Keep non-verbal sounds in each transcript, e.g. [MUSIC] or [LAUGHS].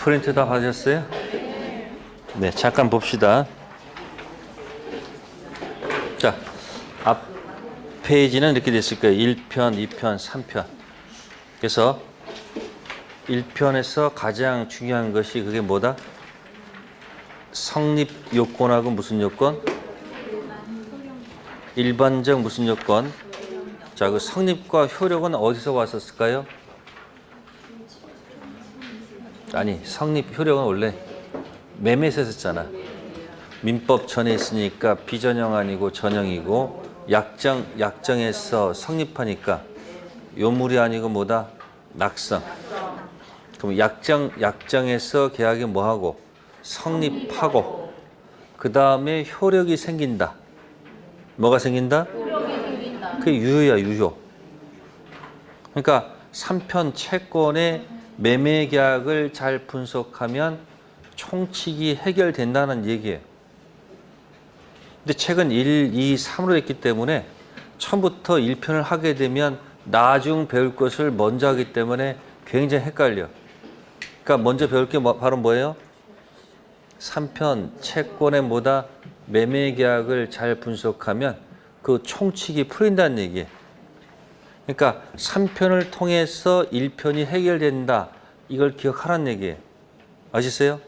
프린트 다 받으셨어요? 네, 잠깐 봅시다. 자, 앞 페이지는 이렇게 됐을 거예요. 1편, 2편, 3편. 그래서 1편에서 가장 중요한 것이 그게 뭐다? 성립 요건하고 무슨 요건? 일반적 무슨 요건? 자, 그 성립과 효력은 어디서 왔었을까요? 아니, 성립 효력은 원래 매매에서 했었잖아. 민법 전에 있으니까 비전형 아니고 전형이고 약정 약정에서 성립하니까 요물이 아니고 뭐다? 낙성. 그럼 약정 약정에서 계약이 뭐하고 성립하고 그 다음에 효력이 생긴다. 뭐가 생긴다? 그게 유효야 유효. 그러니까 3편 채권의 매매 계약을 잘 분석하면 총칙이 해결된다는 얘기예요. 근데 최근 1, 2, 3으로 했기 때문에 처음부터 1편을 하게 되면 나중 배울 것을 먼저 하기 때문에 굉장히 헷갈려. 그러니까 먼저 배울 게 뭐- 바로 뭐예요? 3편 채권의 뭐다 매매 계약을 잘 분석하면 그 총칙이 풀린다는 얘기예요. 그러니까 3편을 통해서 1편이 해결된다. 이걸 기억하라는 얘기예요. 아시세요?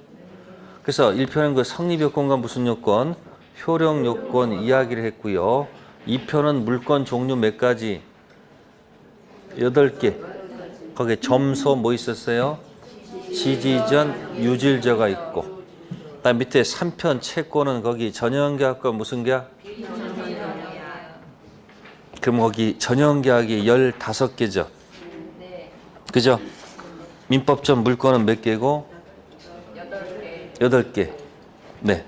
그래서 1편은 그 성립 요건과 무슨 요건, 효력 요건 이야기를 했고요. 2편은 물건 종류 몇 가지? 8개. 거기에 점소 뭐 있었어요? 지지전 유질저가 있고. 그다음 밑에 3편 채권은 거기 전형계약과 무슨 계약? 그럼 거기 전형 계약이 15개죠. 그죠? 민법적 물건은 몇 개고? 8개. 네.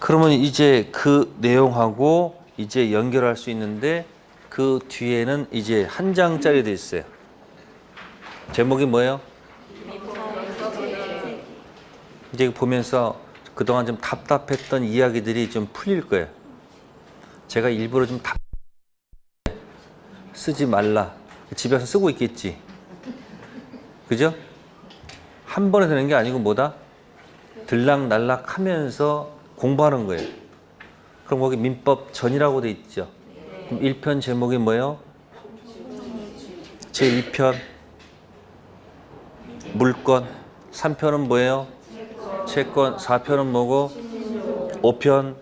그러면 이제 그 내용하고 이제 연결할 수 있는데 그 뒤에는 이제 한 장짜리 돼 있어요. 제목이 뭐예요? 이제 보면서 그동안 좀 답답했던 이야기들이 좀 풀릴 거예요. 제가 일부러 좀 답, 쓰지 말라. 집에서 쓰고 있겠지. 그죠? 한 번에 되는 게 아니고 뭐다? 들락날락 하면서 공부하는 거예요. 그럼 거기 민법 전이라고 돼 있죠. 그럼 1편 제목이 뭐예요? 제 2편 물건 3편은 뭐예요? 채권 4편은 뭐고? 5편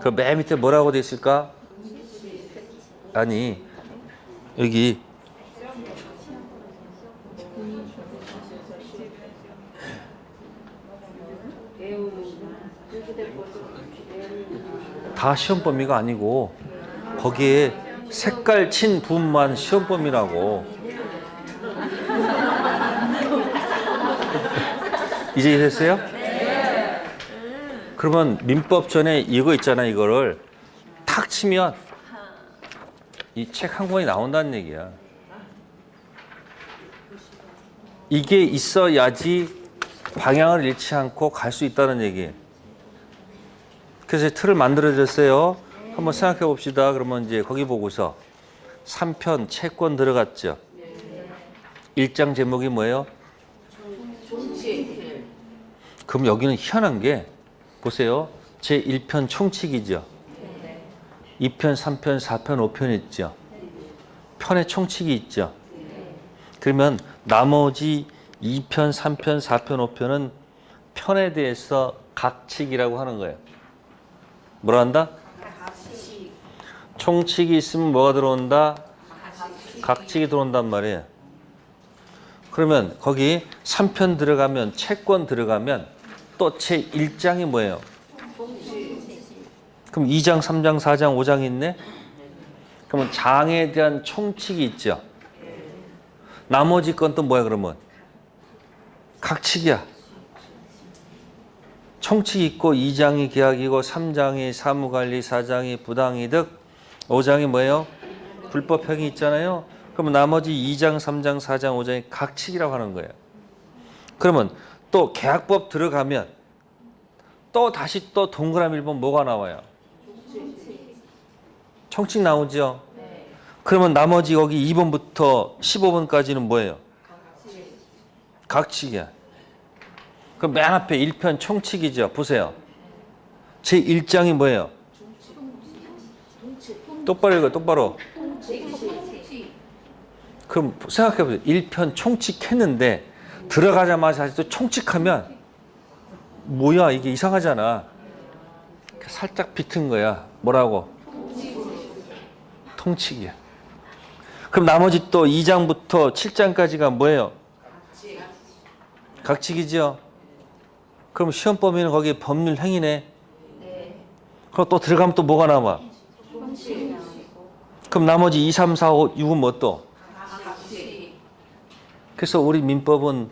그 맨 밑에 뭐라고 돼 있을까? 아니 여기 다 시험 범위가 아니고 거기에 색깔 친 부분만 시험 범위라고. [LAUGHS] 이제 이해됐어요? 그러면 민법 전에 이거 있잖아 이거를 탁 치면 이 책 한 권이 나온다는 얘기야. 이게 있어야지 방향을 잃지 않고 갈 수 있다는 얘기예요. 그래서 틀을 만들어 드렸어요. 한번 생각해 봅시다. 그러면 이제 거기 보고서 3편 채권 들어갔죠. 1장 제목이 뭐예요? 그럼 여기는 희한한 게 보세요. 제 1편 총칙이죠. 2편, 3편, 4편, 5편 있죠. 편의 총칙이 있죠. 그러면 나머지 2편, 3편, 4편, 5편은 편에 대해서 각칙이라고 하는 거예요. 뭐라 한다? 총칙이 있으면 뭐가 들어온다? 각칙이 들어온단 말이에요. 그러면 거기 3편 들어가면 채권 들어가면 또 제 1장이 뭐예요? 그럼 2장, 3장, 4장, 5장 있네? 그러면 장에 대한 총칙이 있죠. 나머지 건 또 뭐야 그러면? 각칙이야. 총칙 있고 2장이 계약이고 3장이 사무관리, 4장이 부당이득, 5장이 뭐예요? 불법행위 있잖아요. 그러면 나머지 2장, 3장, 4장, 5장이 각칙이라고 하는 거예요. 그러면 또 계약법 들어가면 또 다시 또 동그라미 1번 뭐가 나와요? 총칙 나오죠? 그러면 나머지 여기 2번부터 15번까지는 뭐예요? 각칙 이야. 그맨 앞에 1편 총칙이죠. 보세요. 제 1장이 뭐예요? 똑바로 읽어, 똑바로. 그럼 생각해 보세요. 1편 총칙했는데 들어가자마자 또 총칙하면 뭐야 이게 이상하잖아. 살짝 비튼 거야. 뭐라고? 통칙이야. 그럼 나머지 또 2장부터 7장까지가 뭐예요? 각칙이죠. 그럼 시험 범위는 거기 법률 행위네. 그럼 또 들어가면 또 뭐가 남아? 그럼 나머지 2, 3, 4, 5, 6은 뭐 또? 그래서 우리 민법은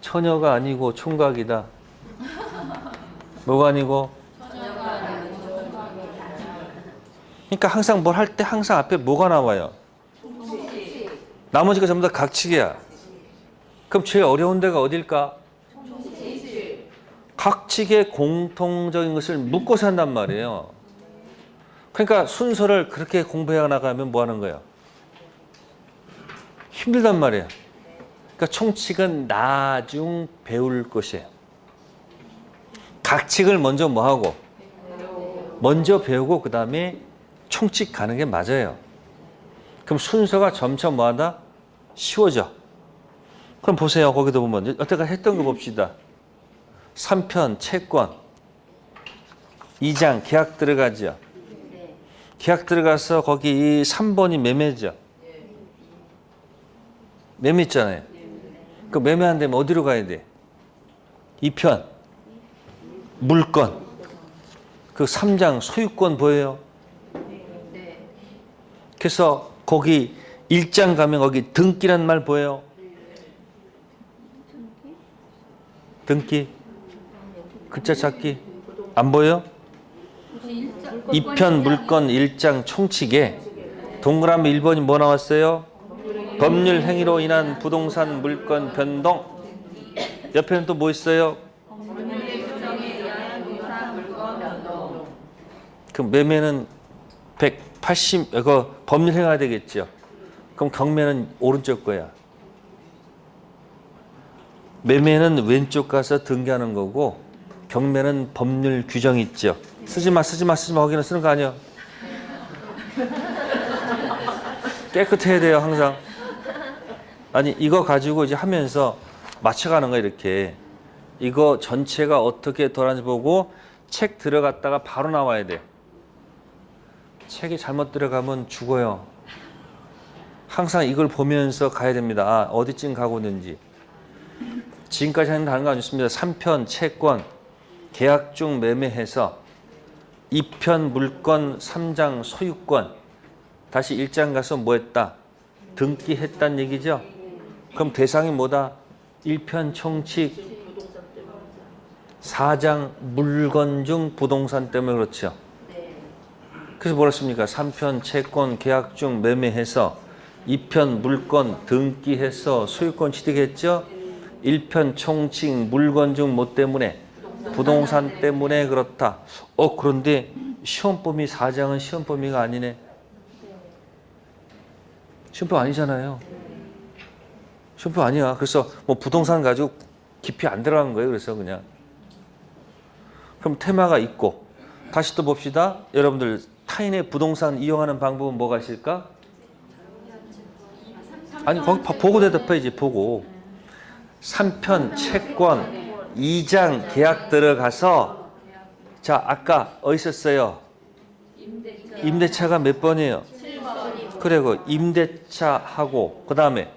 처녀가 아니고 총각이다. 뭐가 아니고? 그러니까 항상 뭘 할 때 항상 앞에 뭐가 나와요? 나머지가 전부 다 각칙이야. 그럼 제일 어려운 데가 어딜까? 각칙의 공통적인 것을 묶어서 한단 말이에요. 그러니까 순서를 그렇게 공부해 나가면 뭐 하는 거예요? 힘들단 말이에요. 그러니까 총칙은 나중 배울 것이에요. 각칙을 먼저 뭐 하고? 먼저 배우고 그 다음에 총칙 가는 게 맞아요. 그럼 순서가 점차 뭐하다? 쉬워져. 그럼 보세요. 거기도 보면 여태까지 했던 거 봅시다. 3편 채권 2장 계약 들어가죠. 계약 들어가서 거기 이 3번이 매매죠. 매매 있잖아요. 그 매매 안 되면 어디로 가야 돼? 2편 물건 그 3장 소유권 보여요? 그래서 거기 1장 가면 거기 등기란 말 보여요? 등기 글자 찾기 안 보여? 2편 물건 1장 총칙에 동그라미 1번이 뭐 나왔어요? 법률 행위로 인한 부동산 물건 변동 옆에는 또 뭐 있어요? 그 매매는 180 이거 법률 행위가 되겠죠. 그럼 경매는 오른쪽 거야. 매매는 왼쪽 가서 등기하는 거고 경매는 법률 규정 있죠. 쓰지 마, 쓰지 마, 쓰지 마. 거기는 쓰는 거 아니야. 깨끗해야 돼요, 항상. 아니, 이거 가지고 이제 하면서 맞춰가는 거 이렇게. 이거 전체가 어떻게 돌아가는지 보고 책 들어갔다가 바로 나와야 돼. 책이 잘못 들어가면 죽어요. 항상 이걸 보면서 가야 됩니다. 아, 어디쯤 가고 있는지. 지금까지 하는 거 아니었습니다. 3편 채권 계약 중 매매해서 2편 물건 3장 소유권 다시 1장 가서 뭐 했다? 등기했단 얘기죠? 그럼 대상이 뭐다? 1편 총칙 4장 물건 중 부동산 때문에 그렇죠. 그래서 뭐라 습니까 3편 채권 계약 중 매매해서 2편 물건 등기해서 소유권 취득했죠? 1편 총칙 물건 중 뭐 때문에 부동산 때문에 그렇다. 어 그런데 시험 범위 4장은 시험 범위가 아니네. 시험표 아니잖아요. 시험표 아니야. 그래서 뭐 부동산 가지고 깊이 안 들어간 거예요. 그래서 그냥 그럼 테마가 있고 다시 또 봅시다. 여러분들 타인의 부동산 이용하는 방법은 뭐가 있을까? 아니 거기 봐- 보고 대답해야지 보고 3편 채권 2장 계약 들어가서 자 아까 어디 있었어요? 임대차가 몇 번이에요? 그리고 임대차 하고 그 다음에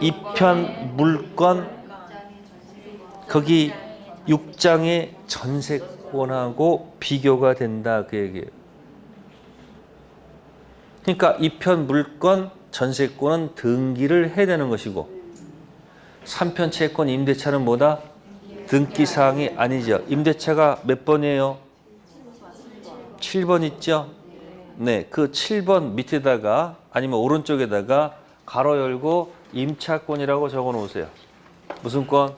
2편 물건 거기 6장의 전세 권하고 비교가 된다 그 얘기예요. 그러니까 2편 물건 전세권은 등기를 해야 되는 것이고 3편 채권 임대차는 뭐다? 등기 사항이 아니죠. 임대차가 몇 번이에요? 7번 있죠? 네, 그 7번 밑에다가 아니면 오른쪽에다가 가로 열고 임차권이라고 적어 놓으세요. 무슨 권?